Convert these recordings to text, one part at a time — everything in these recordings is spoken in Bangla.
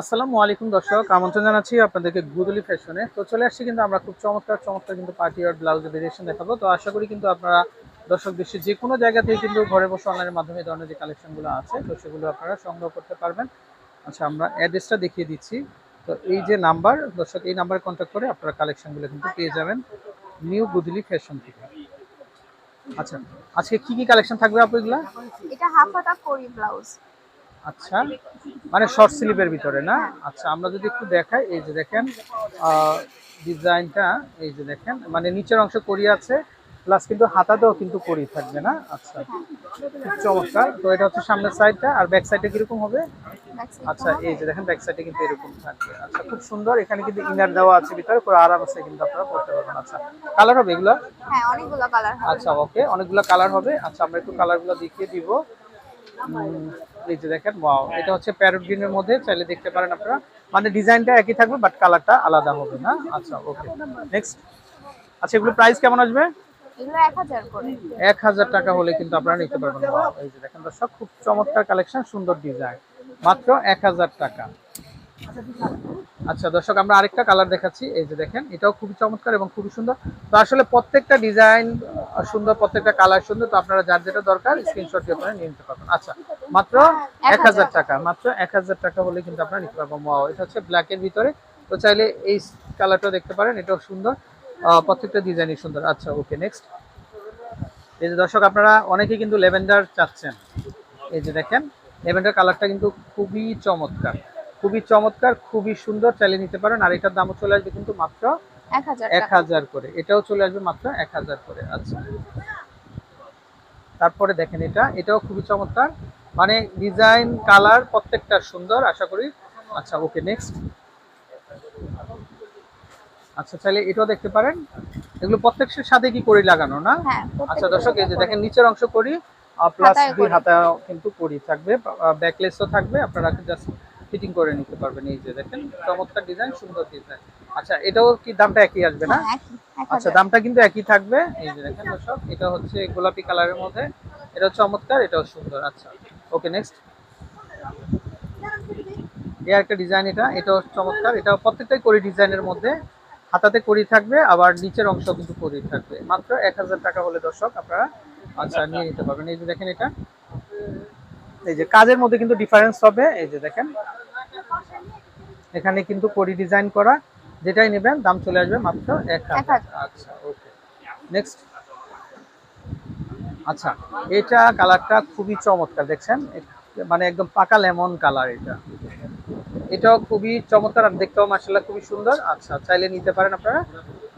আসসালামু আলাইকুম দর্শক, আমন্ত্রণ জানাচ্ছি আপনাদেরকে গুদলি ফ্যাশনে। তো চলে আসছি কিন্তু আমরা খুব চমৎকার চমৎকার কিন্তু পার্টি আর ব্লাউজের ভেরিয়েশন দেখাবো। তো আশা করি কিন্তু আপনারা দর্শক দেশের যে কোনো জায়গা থেকে কিন্তু ঘরে বসে অনলাইনের মাধ্যমে ধরনের যে কালেকশনগুলো আছে, তো সেগুলো আপনারা সংগ্রহ করতে পারবেন। আচ্ছা আমরা অ্যাড্রেসটা দেখিয়ে দিচ্ছি। তো এই যে নাম্বার দর্শক, এই নাম্বারে কন্ট্যাক্ট করে আপনারা কালেকশনগুলো কিন্তু পেয়ে যাবেন নিউ গুদলি ফ্যাশন থেকে। আচ্ছা আজকে কি কি কালেকশন থাকবে আপনাগুলা এটা হাফ হাতা করি ব্লাউজ আচ্ছা মানে শর্ট স্লিভের ভিতরে না? আচ্ছা আমরা যদি একটু দেখাই এই যে দেখেন ডিজাইনটা এই যে দেখেন মানে নিচের অংশ করি আছে প্লাস কিন্তু হাতাতেও কিন্তু করি থাকবে না? আচ্ছা খুব চমৎকার। তো এটা হচ্ছে সামনের সাইডটা আর ব্যাক সাইডটা কীরকম হবে? আচ্ছা এই যে দেখেন ব্যাক সাইডে কিন্তু এরকম থাকবে। আচ্ছা খুব সুন্দর এখানে কিন্তু ইনার দেওয়া আছে ভিতরে পুরো আরামসে কিন্তু আপনারা পড়তে পারবেন। আচ্ছা কালার হবে এগুলো? হ্যাঁ অনেকগুলো কালার আচ্ছা ওকে অনেকগুলো কালার হবে। আচ্ছা আমরা একটু কালারগুলো দেখিয়ে দিব। এই যে দেখেন ওয়াও এটা হচ্ছে প্যারট গ্রিনের মধ্যে চাইলে দেখতে পারেন আপনারা। মানে ডিজাইনটা একই থাকবে বাট কালারটা আলাদা হবে না। আচ্ছা ওকে নেক্সট আচ্ছা এগুলো প্রাইস কেমন আসবে? এক হাজার টাকা হলে কিন্তু আপনারা নিতে পারবেন। এই যে দেখেন দর্শক খুব চমৎকার কালেকশন সুন্দর ডিজাইন মাত্র এক হাজার টাকা। আচ্ছা দর্শক আমরা আরেকটা কালার দেখাচ্ছি। এই যে দেখেন এটাও খুবই চমৎকার এবং খুবই সুন্দর। তো আসলে প্রত্যেকটা ডিজাইন সুন্দর প্রত্যেকটা কালার সুন্দর তো আপনারা যার যেটা দরকার স্ক্রিনশট দিয়ে আপনারা নিয়ে নিতে পারবেন। আচ্ছা মাত্র এক হাজার টাকা মাত্র এক হাজার টাকা হলে কিন্তু আপনারা নিতে পারবেন। Wow, এটা হচ্ছে ব্ল্যাকের ভিতরে। তো চাইলে এই কালারটা দেখতে পারেন এটাও সুন্দর। প্রত্যেকটা ডিজাইনই সুন্দর। আচ্ছা ওকে নেক্সট এই যে দর্শক আপনারা অনেকে কিন্তু লেভেন্ডার চাচ্ছেন। এই যে দেখেন লেভেন্ডার কালারটা কিন্তু খুবই চমৎকার। খুবই চমৎকার খুবই সুন্দর চাইলে নিতে পারেন। আর এটার দামও চলে আসবে কিন্তু মাত্র এক হাজার করে। এটাও চলে আসবে মাত্র এক হাজার করে আচ্ছা। তারপরে দেখেন এটা এটাও খুবই চমৎকার। মানে ডিজাইন কালার প্রত্যেকটা সুন্দর আশা করি। আচ্ছা ওকে নেক্সট। আচ্ছা চাইলে এটাও দেখতে পারেন। এগুলো প্রত্যেকটার সাথে কি করি লাগানো না? হ্যাঁ আচ্ছা দর্শক এই যে দেখেন নিচের অংশ করি প্লাস দুই হাতা কিন্তু করি থাকবে। ব্যাকলেসও থাকবে। আপনারা জাস্ট ফিটিং করে নিতে পারবেন এই যে দেখেন। চমৎকার ডিজাইন সুন্দর ডিজাইন আচ্ছা এটাও কি দামটা একই আসবে না? হ্যাঁ, আচ্ছা দামটা কিন্তু একই থাকবে। এই যে দেখেন দর্শক এটা হচ্ছে গোলাপি কালারের মধ্যে। এটা চমৎকার এটাও সুন্দর। আচ্ছা ওকে নেক্সট এই একটা ডিজাইন এটা এটাও চমৎকার। এটা প্রত্যেকটাই করি ডিজাইনের মধ্যে। হাতাতে করি থাকবে আবার নিচের অংশ কিন্তু করি থাকবে। মাত্র এক হাজার টাকা হলে দর্শক আপনারা আচ্ছা নিয়ে নিতে পারবেন। এই যে দেখেন এটা। এই যে কাজের মধ্যে কিন্তু ডিফারেন্স হবে। এই যে দেখেন। এখানে কিন্তু করি ডিজাইন করা। যেটাই নেবেন দাম চলে আসবে মাত্র এক হাজার। আচ্ছা ওকে। নেক্সট আচ্ছা এটা কালারটা খুবই চমৎকার দেখছেন? মানে একদম পাকা লেমন কালার এটা। এটাও খুবই চমৎকার আর দেখতেও মাসাল্লাহ খুবই সুন্দর। আচ্ছা চাইলে নিতে পারেন আপনারা।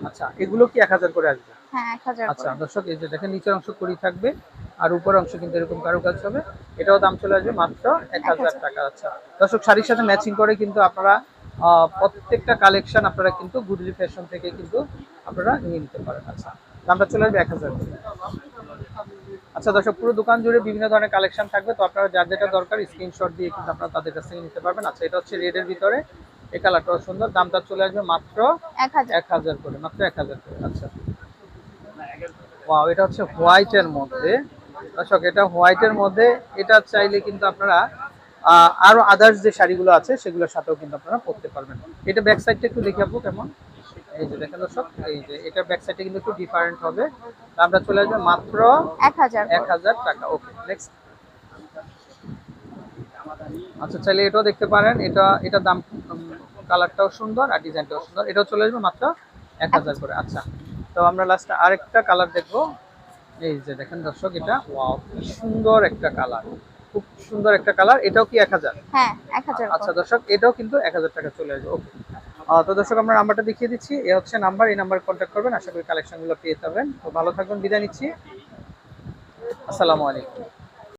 আচ্ছা এগুলো কি এক হাজার করে আসবে? হ্যাঁ আচ্ছা দর্শক এই যে দেখেন নিচের অংশ করি থাকবে আর উপর অংশ কিন্তু এরকম কারুকাজ হবে। এটাও দাম চলে আসবে মাত্র এক হাজার টাকা আচ্ছা। দর্শক শাড়ির সাথে ম্যাচিং করে কিন্তু আপনারা প্রত্যেকটা কালেকশন আপনারা কিন্তু গুডলি ফ্যাশন থেকে কিন্তু আপনারা নিয়ে নিতে পারেন। আচ্ছা দামটা চলে আসবে এক হাজার আচ্ছা দর্শক পুরো দোকান জুড়ে বিভিন্ন ধরনের কালেকশন থাকবে তো আপনারা যার যেটা দরকার স্ক্রিনশট দিয়ে কিন্তু আপনারা তাদের কাছ থেকে নিতে পারবেন। আচ্ছা এটা হচ্ছে রেডের ভিতরে এই কালারটাও সুন্দর দামটা চলে আসবে মাত্র এক হাজার। করে মাত্র এক হাজার করে আচ্ছা। ওয়াও এটা হচ্ছে হোয়াইটের মধ্যে। দর্শক এটা হোয়াইটের মধ্যে এটা চাইলে কিন্তু আপনারা আহ, আরও আদার্স যে শাড়িগুলো আছে সেগুলোর সাথেও কিন্তু আপনারা পরতে পারবেন। এটা ব্যাক সাইডটা একটু দেখে আপু কেমন? এই যে দেখেন দর্শক এই যে এটা ব্যাক সাইডটা কিন্তু একটু ডিফারেন্ট হবে। আমরা চলে আসবে মাত্র এক হাজার। এক হাজার টাকা। ওকে নেক্সট আচ্ছা চাইলে এটাও দেখতে পারেন। এটা এটা দাম কালারটাও সুন্দর আর ডিজাইনটাও সুন্দর। এটাও চলে আসবে মাত্র এক হাজার করে। আচ্ছা তো আমরা লাস্ট আরেকটা কালার দেখব। এই যে দেখেন দর্শক এটা ওয়াও সুন্দর একটা কালার খুব সুন্দর একটা কালার এটাও কি এক হাজার? হ্যাঁ এক হাজার আচ্ছা দর্শক এটাও কিন্তু এক হাজার টাকা চলে আসবে। ওকে তো দর্শক আমরা নাম্বারটা দেখিয়ে দিচ্ছি। এ হচ্ছে নাম্বার এই নাম্বারে কন্ট্যাক্ট করবেন। আশা করি কালেকশনগুলো পেয়ে যাবেন। তো ভালো থাকবেন বিদায় নিচ্ছি। আসসালামু আলাইকুম।